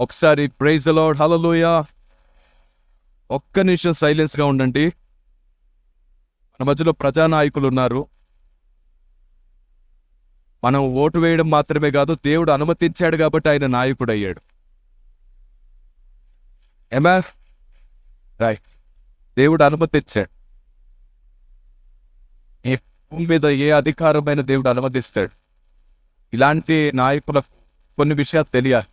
ఒకసారి ప్రైజ్ అలాడ్ హలలోయ ఒక్క నిమిషం సైలెన్స్గా ఉండండి. మన మధ్యలో ప్రజానాయకులు ఉన్నారు. మనం ఓటు వేయడం మాత్రమే కాదు దేవుడు అనుమతించాడు కాబట్టి ఆయన నాయకుడు అయ్యాడు ఏమా రైట్ దేవుడు అనుమతించాడు. ఏ భూమి మీద ఏ అధికారమైన దేవుడు అనుమతిస్తాడు. ఇలాంటి నాయకుల కొన్ని విషయాలు తెలియాలి.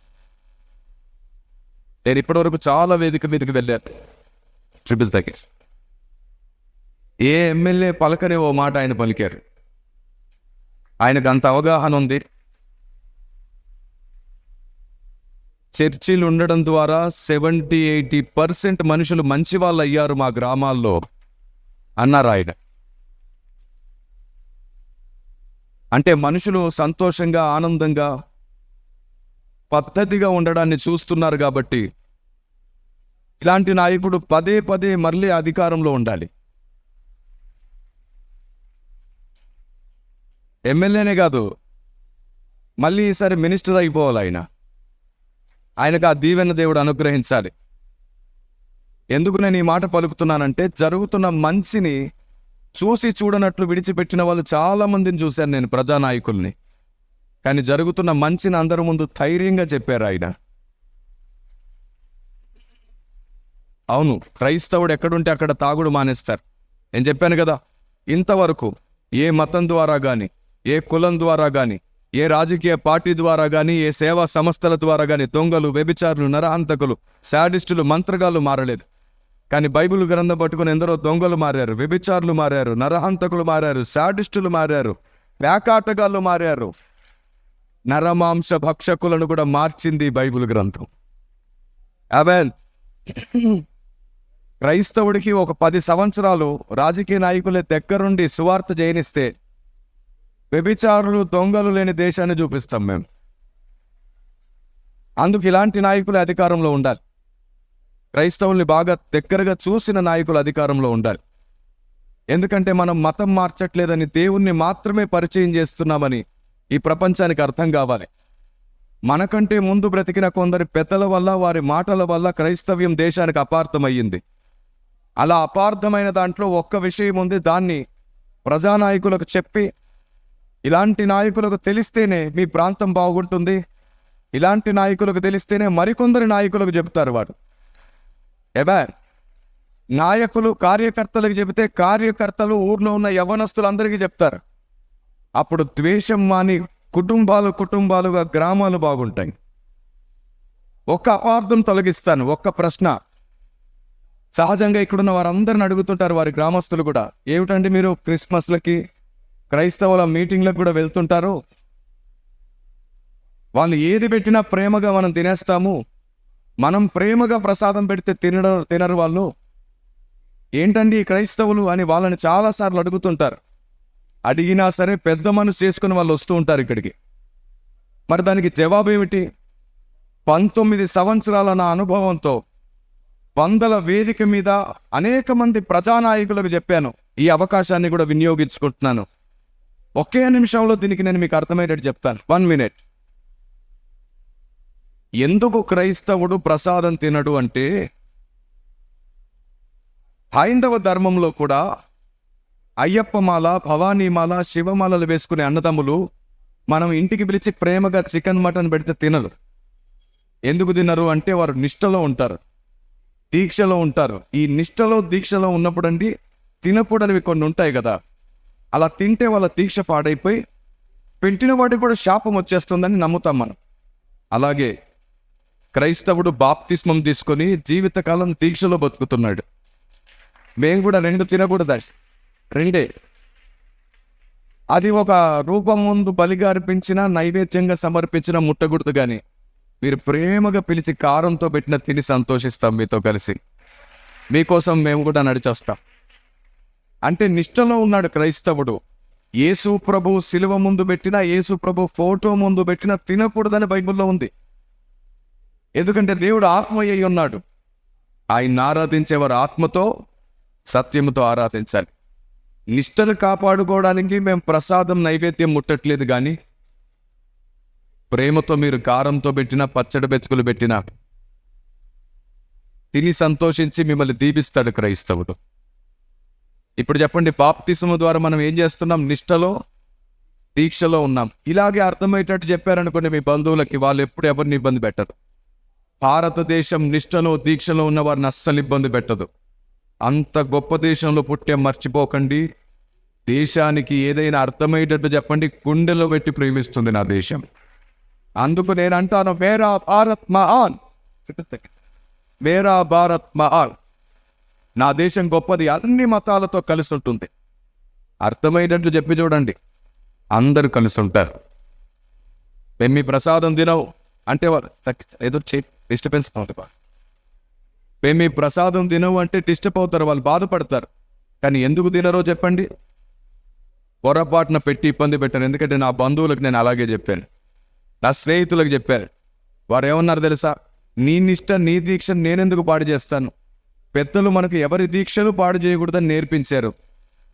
నేను ఇప్పటివరకు చాలా వేదిక మీదకి వెళ్ళాను ట్రిపుల్ తగ్గేసి ఏ ఎమ్మెల్యే పలకని ఓ మాట ఆయన పలికారు. ఆయనకు అంత అవగాహన ఉంది. చర్చిలు ఉండడం ద్వారా సెవెంటీ ఎయిటీ పర్సెంట్ మనుషులు మంచి వాళ్ళు అయ్యారు మా గ్రామాల్లో అన్నారు ఆయన. అంటే మనుషులు సంతోషంగా ఆనందంగా పద్ధతిగా ఉండడాన్ని చూస్తున్నారు కాబట్టి ఇలాంటి నాయకుడు పదే పదే మళ్ళీ అధికారంలో ఉండాలి. ఎమ్మెల్యేనే కాదు మళ్ళీ ఈసారి మినిస్టర్ అయిపోవాలి ఆయన. ఆయనకు ఆ దీవెన దేవుడు అనుగ్రహించాలి. ఎందుకు నేను ఈ మాట పలుకుతున్నానంటే జరుగుతున్న మంచిని చూసి చూడనట్లు విడిచిపెట్టిన వాళ్ళు చాలా మందిని చూశాను నేను ప్రజానాయకుల్ని. కానీ జరుగుతున్న మంచిని అందరి ముందు ధైర్యంగా చెప్పారు ఆయన. అవును క్రైస్తవుడు ఎక్కడుంటే అక్కడ తాగుడు మానేస్తారు. నేను చెప్పాను కదా ఇంతవరకు ఏ మతం ద్వారా కానీ ఏ కులం ద్వారా కానీ ఏ రాజకీయ పార్టీ ద్వారా కానీ ఏ సేవా సంస్థల ద్వారా కానీ దొంగలు వ్యభిచారులు నరహంతకులు శాడిస్టులు మంత్రగాళ్ళు మారలేదు. కానీ బైబిల్ గ్రంథం పట్టుకుని ఎందరో దొంగలు మారారు వ్యభిచారులు మారారు నరహంతకులు మారారు శాడిస్టులు మారారు వేకాటగాళ్ళు మారారు. నరమాంస భక్షకులను కూడా మార్చింది బైబిల్ గ్రంథం. అవెన్ క్రైస్తవుడికి ఒక పది సంవత్సరాలు రాజకీయ నాయకులే దగ్గరుండి సువార్త జయనిస్తే వ్యభిచారులు దొంగలు లేని దేశాన్ని చూపిస్తాం మేము. అందుకు ఇలాంటి నాయకులు అధికారంలో ఉండాలి. క్రైస్తవుల్ని బాగా దగ్గరగా చూసిన నాయకులు అధికారంలో ఉండాలి. ఎందుకంటే మనం మతం మార్చట్లేదని దేవుణ్ణి మాత్రమే పరిచయం చేస్తున్నామని ఈ ప్రపంచానికి అర్థం కావాలి. మనకంటే ముందు బ్రతికిన కొందరి పెద్దల వల్ల వారి మాటల వల్ల క్రైస్తవ్యం దేశానికి అపార్థమయ్యింది. అలా అపార్థమైన దాంట్లో ఒక్క విషయం ఉంది. దాన్ని ప్రజానాయకులకు చెప్పి ఇలాంటి నాయకులకు తెలిస్తేనే మీ ప్రాంతం బాగుంటుంది. ఇలాంటి నాయకులకు తెలిస్తేనే మరికొందరి నాయకులకు చెప్తారు వాడు. ఎవా నాయకులు కార్యకర్తలకు చెబితే కార్యకర్తలు ఊర్లో ఉన్న యవనస్తులందరికీ చెప్తారు. అప్పుడు ద్వేషం మాని కుటుంబాలు కుటుంబాలుగా గ్రామాలు బాగుంటాయి. ఒక్క అపార్థం తొలగిస్తాను ఒక్క ప్రశ్న. సహజంగా ఇక్కడున్న వారందరిని అడుగుతుంటారు వారి గ్రామస్తులు కూడా. ఏమిటండి మీరు క్రిస్మస్లకి క్రైస్తవుల మీటింగ్లకు కూడా వెళ్తుంటారు? వాళ్ళు ఏది పెట్టినా ప్రేమగా మనం తినేస్తాము. మనం ప్రేమగా ప్రసాదం పెడితే తినడం తినరు వాళ్ళు. ఏంటండి ఈ క్రైస్తవులు అని వాళ్ళని చాలాసార్లు అడుగుతుంటారు. అడిగినా సరే పెద్ద మనసు చేసుకుని వాళ్ళు వస్తూ ఉంటారు ఇక్కడికి. మరి దానికి జవాబు ఏమిటి పంతొమ్మిది సంవత్సరాల నా అనుభవంతో వందల వేదిక మీద అనేక మంది ప్రజానాయకులకు చెప్పాను. ఈ అవకాశాన్ని కూడా వినియోగించుకుంటున్నాను. ఒకే నిమిషంలో దీనికి నేను మీకు అర్థమయ్యేటట్టు చెప్తాను. One minute. ఎందుకు క్రైస్తవుడు ప్రసాదం తినడు అంటే హైందవ ధర్మంలో కూడా అయ్యప్పమాల భవానీమాల శివమాలలు వేసుకునే అన్నదమ్ములు మనం ఇంటికి పిలిచి ప్రేమగా చికెన్ మటన్ పెడితే తినరు. ఎందుకు తినరు అంటే వారు నిష్టలో ఉంటారు. దీక్షలో ఉంటారు. ఈ నిష్టలో దీక్షలో ఉన్నప్పుడండి తినకూడనివి కొన్ని ఉంటాయి కదా. అలా తింటే వాళ్ళ దీక్ష పాడైపోయి పెట్టిన వాటికి కూడా శాపం వచ్చేస్తుందని నమ్ముతాం మనం. అలాగే క్రైస్తవుడు బాప్తిస్మం తీసుకొని జీవితకాలం దీక్షలో బతుకుతున్నాడు. మేము కూడా రెండు తినకూడదు రెండే. అది ఒక రూపం ముందు బలిగా అర్పించిన నైవేద్యంగా సమర్పించిన ముట్టకూడదు కానీ మీరు ప్రేమగా పిలిచి కారంతో పెట్టిన తిని సంతోషిస్తాం మీతో కలిసి. మీకోసం మేము కూడా నడిచొస్తాం. అంటే నిష్టలో ఉన్నాడు క్రైస్తవుడు. యేసు ప్రభు శిలువ ముందు పెట్టిన యేసు ప్రభు ఫోటో ముందు పెట్టిన తినకూడదని బైబిల్లో ఉంది. ఎందుకంటే దేవుడు ఆత్మ అయి ఉన్నాడు. ఆయన ఆరాధించేవారు ఆత్మతో సత్యముతో ఆరాధించాలి. నిష్టను కాపాడుకోవడానికి మేము ప్రసాదం నైవేద్యం ముట్టట్లేదు కానీ ప్రేమతో మీరు కారంతో పెట్టిన పచ్చడి బెతుకులు పెట్టినా తిని సంతోషించి మిమ్మల్ని దీపిస్తాడు క్రైస్తవుడు. ఇప్పుడు చెప్పండి బాప్తిసము ద్వారా మనం ఏం చేస్తున్నాం? నిష్టలో దీక్షలో ఉన్నాం. ఇలాగే అర్థమయ్యేటట్టు చెప్పారనుకోండి మీ బంధువులకి వాళ్ళు ఎప్పుడు ఎవరిని ఇబ్బంది పెట్టరు. భారతదేశం నిష్టలో దీక్షలో ఉన్న వారిని అస్సలు ఇబ్బంది పెట్టదు. అంత గొప్ప దేశంలో పుట్టే మర్చిపోకండి. దేశానికి ఏదైనా అర్థమయ్యేటట్టు చెప్పండి. గుండెలో పెట్టి ప్రేమిస్తుంది నా దేశం. అందుకు నేను అంటాను మేరా భారత్ మహాన్ మేరా భారత్ మహాన్ నా దేశం గొప్పది అన్ని మతాలతో కలిసి ఉంటుంది. అర్థమయ్యేటట్లు చెప్పి చూడండి. అందరూ కలిసి ఉంటారు. మేము మీ ప్రసాదం తినవు. అంటే వారు ఏదో చే డిస్టర్బెన్స్ అవుతుంది మేము మీ ప్రసాదం తినవు అంటే డిస్టర్బ్ అవుతారు వాళ్ళు బాధపడతారు. కానీ ఎందుకు తినరో చెప్పండి. పొరపాటున పెట్టి ఇబ్బంది పెట్టాను ఎందుకంటే నా బంధువులకు నేను అలాగే చెప్పాను. నా స్నేహితులకు చెప్పాను వారు ఏమన్నారు తెలుసా? నీ నిష్ట నీ దీక్ష నేనెందుకు పాడు చేస్తాను? పెద్దలు మనకు ఎవరి దీక్షలు పాడు చేయకూడదని నేర్పించారు.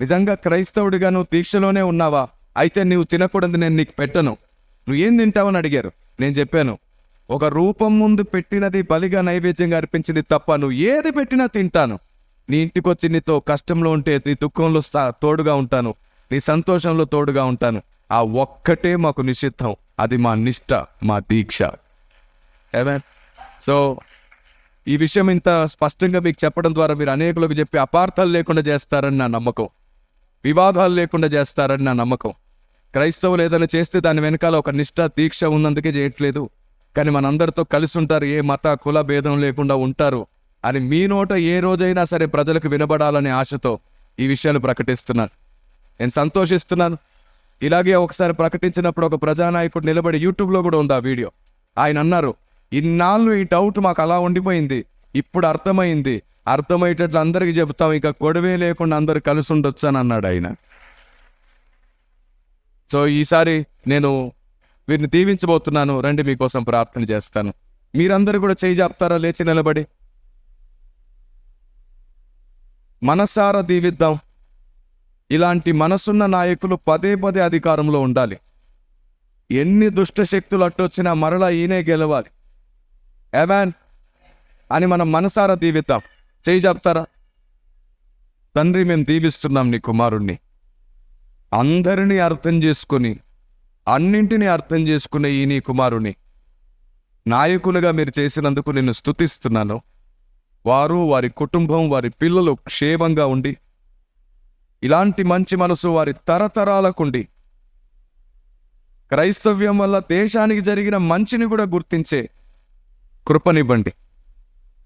నిజంగా క్రైస్తవుడిగా నువ్వు దీక్షలోనే ఉన్నావా? అయితే నువ్వు తినకూడదు నేను నీకు పెట్టను. నువ్వు ఏం తింటావని అడిగారు. నేను చెప్పాను ఒక రూపం ముందు పెట్టినది బలిగా నైవేద్యంగా అర్పించింది తప్ప నువ్వు ఏది పెట్టినా తింటాను. నీ ఇంటికొచ్చి నీతో కష్టంలో ఉంటే నీ దుఃఖంలో తోడుగా ఉంటాను. నీ సంతోషంలో తోడుగా ఉంటాను. ఆ ఒక్కటే మాకు నిషిద్ధం. అది మా నిష్ట మా దీక్ష. Amen. సో ఈ విషయం ఇంత స్పష్టంగా మీకు చెప్పడం ద్వారా మీరు అనేకులకు చెప్పి అపార్థాలు లేకుండా చేస్తారని నా నమ్మకం. వివాదాలు లేకుండా చేస్తారని నా నమ్మకం. క్రైస్తవులు ఏదైనా చేస్తే దాని వెనకాల ఒక నిష్ఠ దీక్ష ఉన్నందుకే చేయట్లేదు. కానీ మనందరితో కలిసి ఉంటారు ఏ మత కుల భేదం లేకుండా ఉంటారు. అని మీ నోట ఏ రోజైనా సరే ప్రజలకు వినబడాలనే ఆశతో ఈ విషయాలు ప్రకటిస్తున్నాను నేను సంతోషిస్తున్నాను. ఇలాగే ఒకసారి ప్రకటించినప్పుడు ఒక ప్రజానాయకుడు నిలబడి యూట్యూబ్లో కూడా ఉంది ఆ వీడియో. ఆయన అన్నారు ఇన్నాళ్ళు ఈ డౌట్ మాకు అలా ఉండిపోయింది ఇప్పుడు అర్థమైంది. అర్థమయ్యేటట్లు అందరికీ చెబుతాం ఇక గొడవే లేకుండా అందరు కలిసి ఉండొచ్చు అని అన్నాడు ఆయన. సో ఈసారి నేను వీరిని దీవించబోతున్నాను. రండి మీకోసం ప్రార్థన చేస్తాను. మీరందరూ కూడా చేయి చెప్తారా లేచి నిలబడి. మనసారా దీవిద్దాం. ఇలాంటి మనసున్న నాయకులు పదే పదే అధికారంలో ఉండాలి. ఎన్ని దుష్ట శక్తులు అట్టొచ్చినా మరలా ఈయనే గెలవాలి. ఎవాన్ అని మనం మనసారా దీవిద్దాం. చేయి చెప్తారా తండ్రి మేము దీవిస్తున్నాం నీ కుమారుణ్ణి. అందరినీ అర్థం చేసుకొని అన్నింటినీ అర్థం చేసుకునే ఈ నీ కుమారుని నాయకులుగా మీరు చేసినందుకు నేను స్తుతిస్తున్నాను. వారు వారి కుటుంబం వారి పిల్లలు క్షేమంగా ఉండి ఇలాంటి మంచి మనసు వారి తరతరాలకుండి క్రైస్తవ్యం వల్ల దేశానికి జరిగిన మంచిని కూడా గుర్తించే కృపనివ్వండి.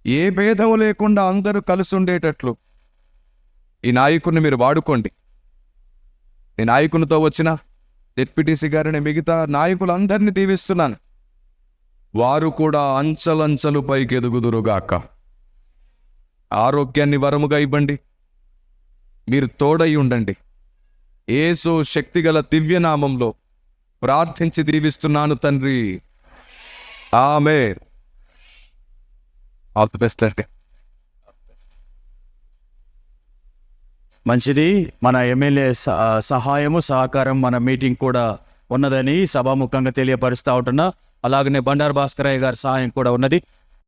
ఏ భేదం లేకుండా అందరూ కలిసి ఉండేటట్లు ఈ నాయకుడిని మీరు వాడుకోండి. ఈ నాయకునితో వచ్చినా డిప్యూటీసీ గారిని మిగతా నాయకులందరినీ దీవిస్తున్నాను. వారు కూడా అంచలంచలు పైకి ఎదుగుదురుగాక ఆరోగ్యాన్ని వరముగా ఇవ్వండి. మీరు తోడై ఉండండి. ఏసో శక్తిగల దివ్యనామంలో ప్రార్థించి దీవిస్తున్నాను తండ్రి. ఆమె ఆల్ ది బెస్ట్ అండి. మంచిది. మన ఎమ్మెల్యే స- సహాయము సహకారం మన మీటింగ్ కూడా ఉన్నదని సభాముఖంగా తెలియపరుస్తూ ఉంటున్నా. అలాగనే బండారు భాస్కరయ్య గారి సహాయం కూడా ఉన్నది.